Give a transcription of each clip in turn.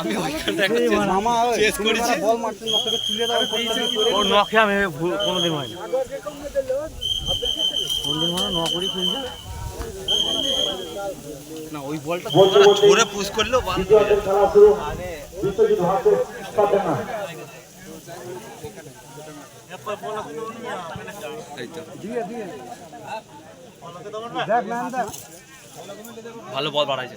আমি একটা চেস করেছি। ওর নখে আমি ভুল কোনোদিন হয় না কোনদিন মানে ন করি খেলছে না ওই বলটা পুশ বাল খেলা শুরু। বিশ্বজিৎ ভার্সেস সাধনা এই তো ভালো বল বাড়াইছে।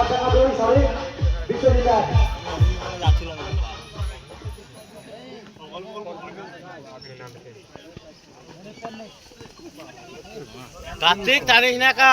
হয় না। সাধনা দুই সরি বিশ্বজিৎ এক কার্তিক জানিস না কা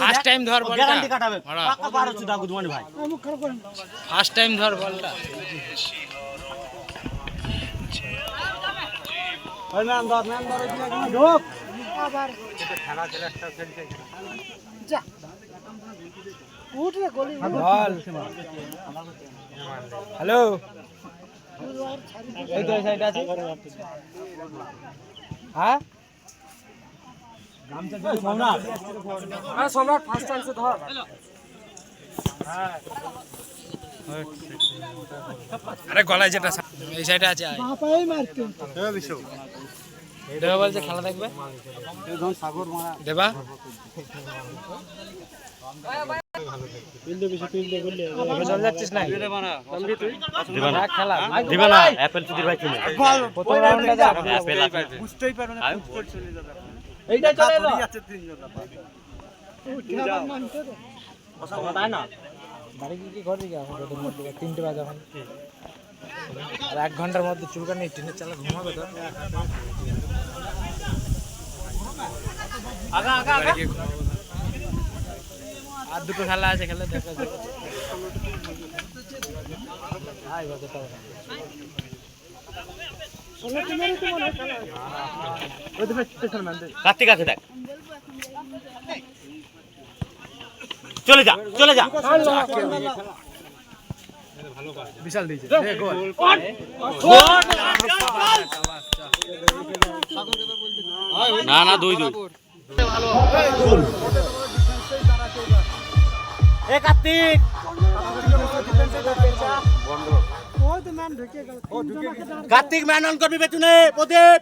ফার্স্ট টাইম ধর বলটা। গ্যারান্টি কাটাবে। পাকা বার হচ্ছে দাগু ভাই। ফার্স্ট টাইম ধর বলটা ওই ম্যাম দর ম্যাম দর এখানে ঢোক হ্যালো এই তো সাইড আছে হ্যাঁ সম্রাট হ্যাঁ সম্রাট ফার্স্ট টাইম ধর। আরে গলায় যেটা এই সাইডে আছে আয়। দেবা বলছে খেলা দেখবে? সাগর মারা দেবা এইটা চলে না? বাড়ি গিয়ে কি করবি কি এখন রোদের মধ্যে তিনটে বাজে এখন। আর এক ঘণ্টার মধ্যে চুলকানি ট্রেনের চালা ঘুমাবে তো। গিয়ে। আর দুটো খেলা আছে খেলে দেখা যাবে। কার্তিক আছে দেখ। চলে যা চলে যা। বিশাল দিয়েছে গোল। না না দুই দুই। কার্তিক ম্যান অন করবি পেছনে প্রদীপ।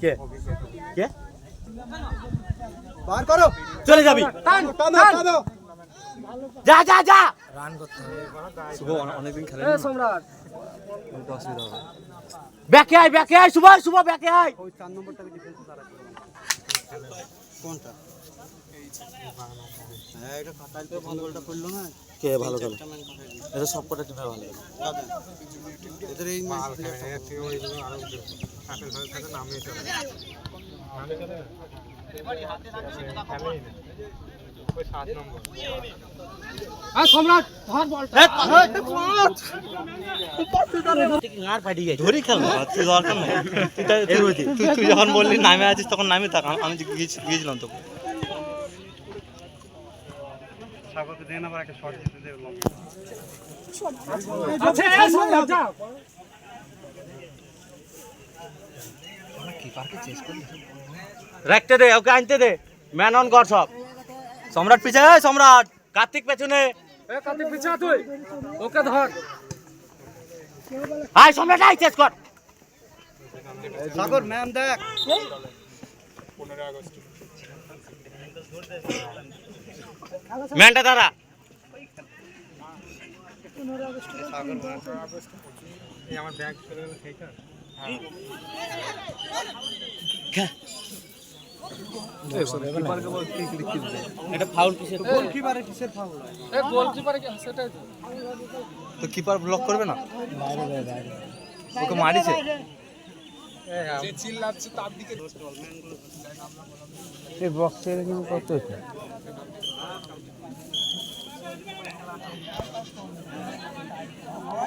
কে? কে? বার করো। চলে যাবি। যা যা যা। রান করতে শুভ অনে- অনেকদিন খেলে সম্রাট। অসুবিধা হবে। ব্যাকে আয় ব্যাকে আয় শুভ শুভ ব্যাকে আয়। কে ভালো খেলে এটা। সব কটা টিমে ভালো খেলে ধরি খেল না। তুই যখন বললি নামে আছিস তখন নামে থাক। আমি- আমি যে গিয়েছি- গিয়েছিলাম তোকে রাখতে দে ওকে আনতে দে। ম্যান অন কর সব। সম্রাট পিছে এই সম্রাট। কার্তিক পেছনে। ওকে ধর। আয় সম্রাট আয় চেস কর। সাগর ম্যাম দেখ। ম্যানটা দাঁড়া। এটা ফাউল কিসের? গোলকিপারে কিসের ফাউল এ গোলকিপারে কি সেটাই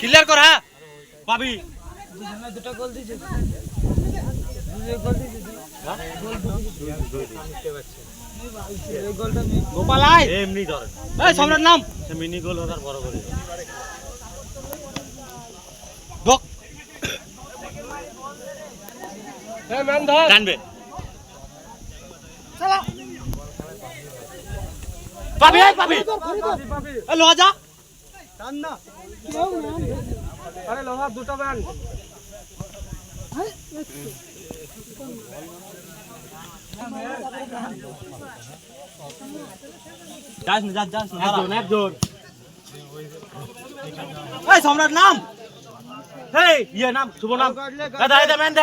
ক্লিয়ার কর হ্যাঁ? পাবি। দুটো গোল দিয়েছে গোপাল আয়। এমনি ধরে। এই সম্রাট নাম। মিনি গোল হোক আর বড় করে এই পাবি এই লোহা যা আরে লোহার দুটো ব্যান যাস না যাস যাস না একজন একজন এই সম্রাট নাম এই ইয়ে নাম শুভ নাম দাদা এই দে ম্যান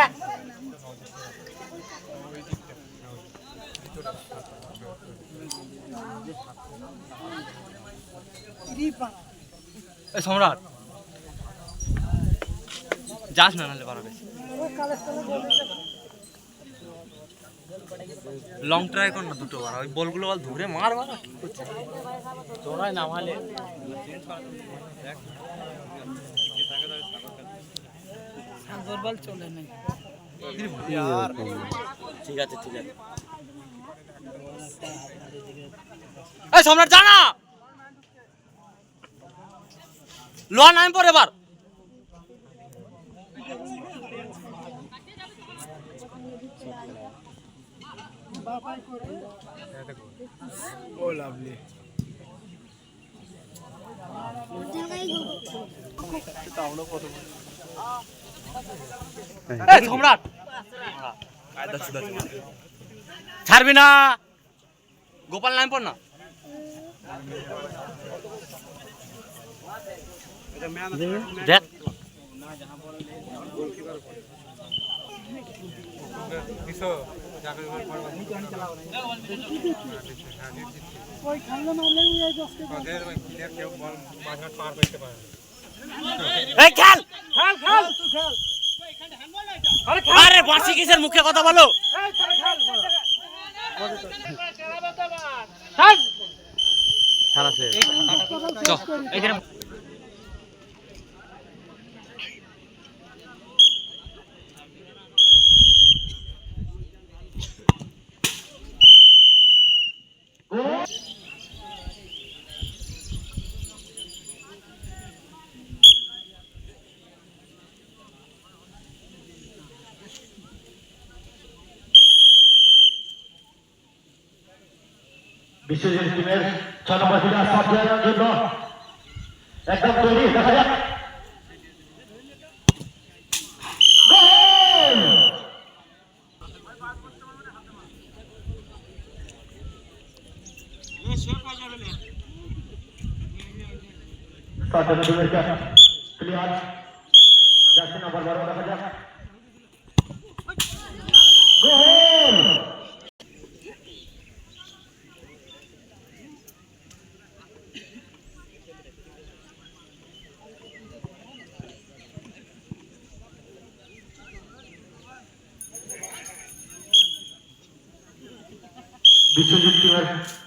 সম্রাট। যাস না নাহলে পারবে। লং ট্রাই কর না দুটো বার। ওই বলগুলো বল ধরে মার বার তোরাই নামালে। সাগর বল চলে নাই। ঠিক আছে ঠিক আছে। এই সম্রাট জানা লোয়া নাম পরে এবার। সম্রাট। ছাড়বি না। গোপাল নাম পড় না। দেখ। আরে কিসের মুখে কথা বলো? খেলা শেষ। বিশ্বজিৎ টিমের ছয় নম্বর ফিল্ডার সাপ দেওয়ার জন্য একদম তৈরি, দেখা যাক। প্লেয়ার দেখা যাক। Goal!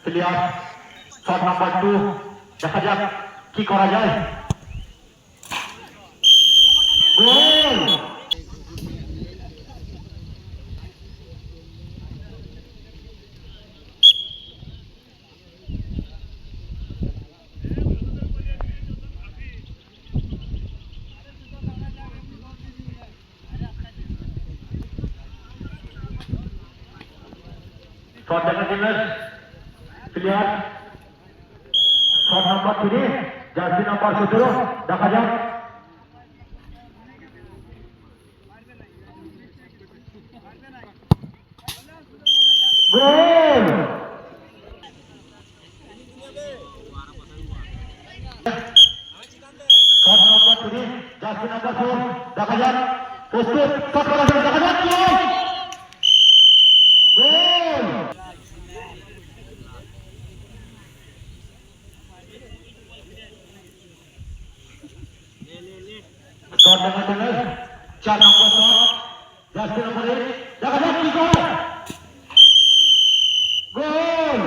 Player shot number two দেখা যাক কি করা যায় গোল শট দেখা টিমের player shot number three jersey number সতেরো। দেখা যাক। Goal! Shot number three jersey number দেখা যাক। প্রস্তুত দেখা যাক গোল গোল শট দেখা টিমের চার নম্বর শট জার্সি নম্বর এক দেখা যাক কি করে গোল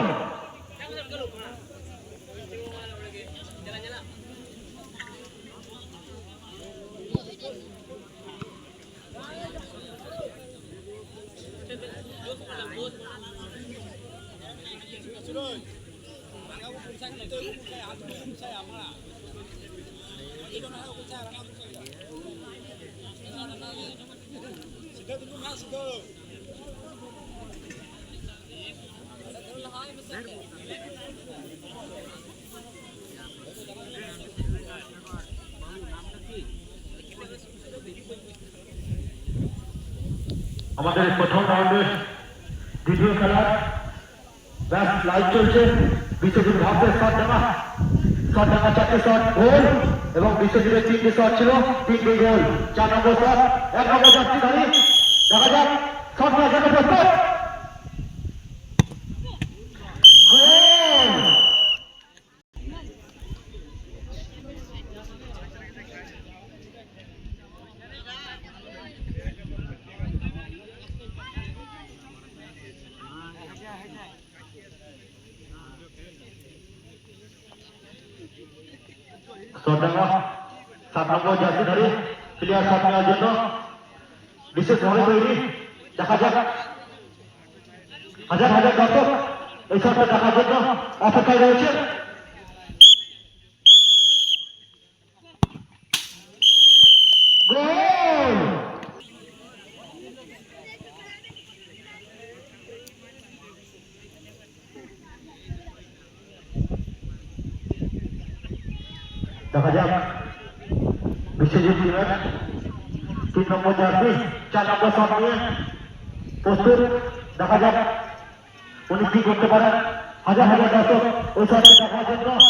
আমাদের প্রথম রাউন্ডের দ্বিতীয় খেলার ব্যাস লাইভ চলছে। বিশ্বজিৎ ভাবদের শট ডাঙা শট ডাঙা চারটে শট গোল। এবং বিশ্বজিতের তিনটে শট ছিল, তিনটে গোল। চার নম্বর শট এক নম্বর ধরি দেখা যাক শট না জন্য প্রস্তুত গোল শটডাঙ্গা সাত নম্বর জার্সি ধরে প্লেয়ার শট নেওয়ার জন্য বিশেষভাবে তৈরি দেখা যাক হাজার হাজার দর্শক এই শটটা দেখার জন্য অপেক্ষায় রয়েছে গোল দেখা যাক তিন নম্বর জার্সি চার নম্বর শট নিয়ে দেখা যাক উনি কি করতে পারেন হাজার হাজার দর্শক ওই শটটি দেখার জন্য